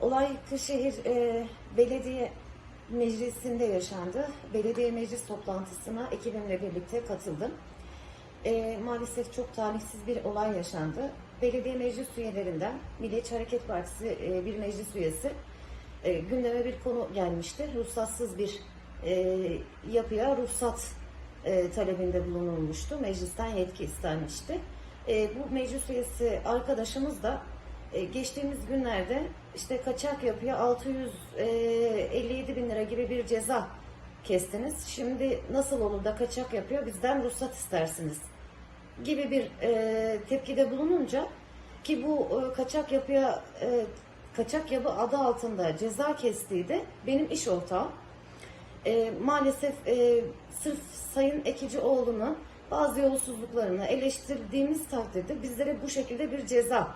Olay Kırşehir e, Belediye Meclisi'nde yaşandı. Belediye meclis toplantısına ekibimle birlikte katıldım. E, maalesef çok talihsiz bir olay yaşandı. Belediye meclis üyelerinden Milliyetçi Hareket Partisi e, bir meclis üyesi e, gündeme bir konu gelmişti. Ruhsatsız bir e, yapıya ruhsat e, talebinde bulunulmuştu. Meclisten yetki istenmişti. E, bu meclis üyesi arkadaşımız da e, geçtiğimiz günlerde işte kaçak yapıya 657 bin lira gibi bir ceza kestiniz. Şimdi nasıl olur da kaçak yapıyor bizden ruhsat istersiniz gibi bir e, tepkide bulununca ki bu e, kaçak yapıya e, kaçak yapı adı altında ceza kestiği de benim iş ortağım. E, maalesef e, sırf Sayın Ekicioğlu'nu bazı yolsuzluklarını eleştirdiğimiz takdirde bizlere bu şekilde bir ceza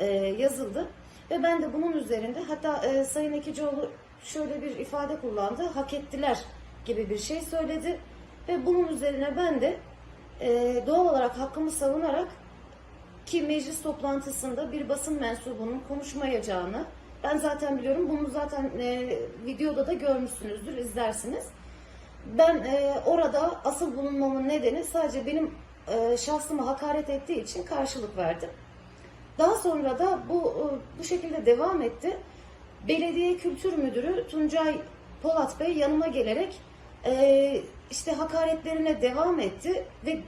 e, yazıldı. Ve ben de bunun üzerinde hatta e, Sayın Ekicioğlu şöyle bir ifade kullandı. Hak ettiler gibi bir şey söyledi. Ve bunun üzerine ben de e, doğal olarak hakkımı savunarak ki meclis toplantısında bir basın mensubunun konuşmayacağını ben zaten biliyorum. Bunu zaten e, videoda da görmüşsünüzdür, izlersiniz. Ben e, orada asıl bulunmamın nedeni sadece benim e, şahsıma hakaret ettiği için karşılık verdim. Daha sonra da bu e, bu şekilde devam etti. Belediye Kültür Müdürü Tuncay Polat Bey yanıma gelerek e, işte hakaretlerine devam etti ve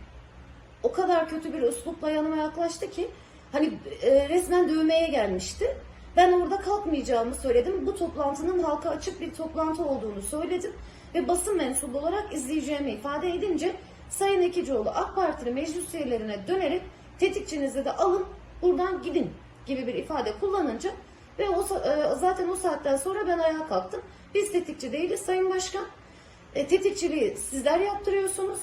o kadar kötü bir üslupla yanıma yaklaştı ki hani e, resmen dövmeye gelmişti. Ben orada kalkmayacağımı söyledim. Bu toplantının halka açık bir toplantı olduğunu söyledim ve basın mensubu olarak izleyeceğimi ifade edince Sayın Ekicioğlu AK Partili meclis üyelerine dönerek tetikçinizi de alın buradan gidin gibi bir ifade kullanınca ve o, e, zaten o saatten sonra ben ayağa kalktım. Biz tetikçi değiliz Sayın Başkan. E, tetikçiliği sizler yaptırıyorsunuz.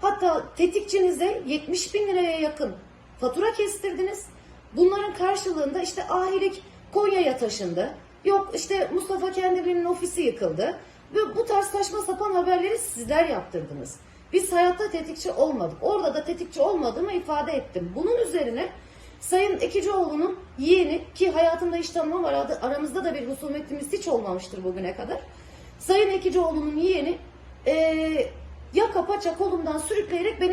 Hatta tetikçinize 70 bin liraya yakın fatura kestirdiniz. Bunların karşılığında işte ahilik Konya'ya taşındı. Yok işte Mustafa Kendibi'nin ofisi yıkıldı. Ve bu tarz saçma sapan haberleri sizler yaptırdınız. Biz hayatta tetikçi olmadık. Orada da tetikçi olmadığımı ifade ettim. Bunun üzerine Sayın Ekicioğlu'nun yeğeni ki hayatımda hiç tanımam aradı, aramızda da bir husumetimiz hiç olmamıştır bugüne kadar. Sayın Ekicioğlu'nun yeğeni eee yaka paça kolumdan sürükleyerek beni